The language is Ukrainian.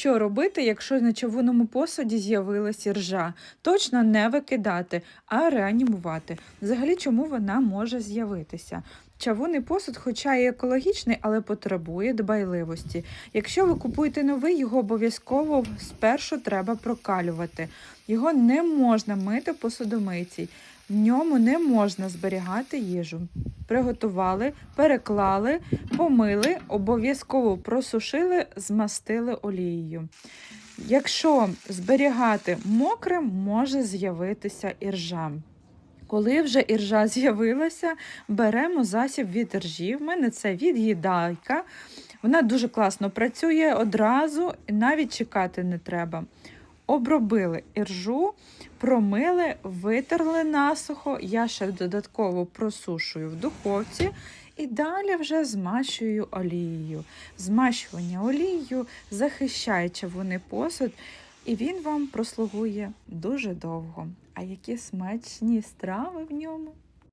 Що робити, якщо на чавунному посуді з'явилася ржа? Точно не викидати, а реанімувати. Взагалі, чому вона може з'явитися? Чавунний посуд, хоча і екологічний, але потребує дбайливості. Якщо ви купуєте новий, його обов'язково спершу треба прокалювати. Його не можна мити посудомийці. В ньому не можна зберігати їжу. Приготували, переклали, помили, обов'язково просушили, змастили олією. Якщо зберігати мокрим, може з'явитися іржа. Коли вже іржа з'явилася, беремо засіб від іржі. В мене це від'їдайка. Вона дуже класно працює одразу, навіть чекати не треба. Обробили іржу, промили, витерли насухо. Я ще додатково просушую в духовці і далі вже змащую олією. Змащування олією захищає чавунний посуд, і він вам прослугує дуже довго. А які смачні страви в ньому!